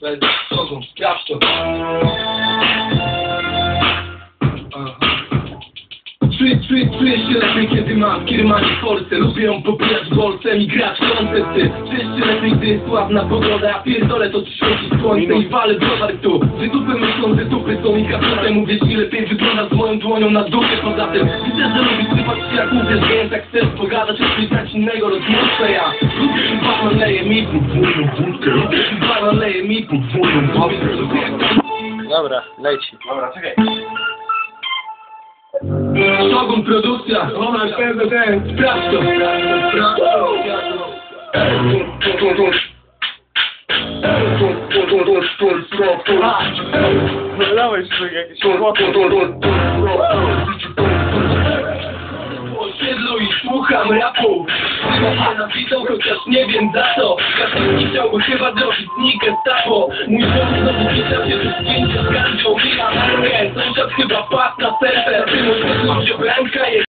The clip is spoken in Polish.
Bez kogo, ja w to. Czuję, czuję, się lepiej, kiedy mam kiermanie w Polsce Lubię ją popijać bolcem i grać w koncerty. Czuję się lepiej, gdy jest sławna pogoda. Ja pierdolę to świeci słońce i walę browar tu Wytupy myślą, że tupy są i kaputem Mówię ci lepiej wygląda z moją dłonią na dupie Poza tym. Widzę, że lubisz sypać się jak mówisz Więc jak chcesz pogadać o czymś tak innego rozmówę ja. Lubię się barman leje mi podwójną wódkę. Lubię się barman leje mi podwójną wódkę. Dobra, leci. Dobra, czekaj. Szogun produkcja, ona jest PZD, sprawdź to, sprawdź to. Dałeś tu jakieś osiedlu i słucham rapu. Chyba się napisał, chociaż nie wiem za co. Każdy chciałby chyba zrobić znikę stawo Mój złoty znowu pisał się tu zdjęcia z gardzią Mija na rękę, sąsiad chyba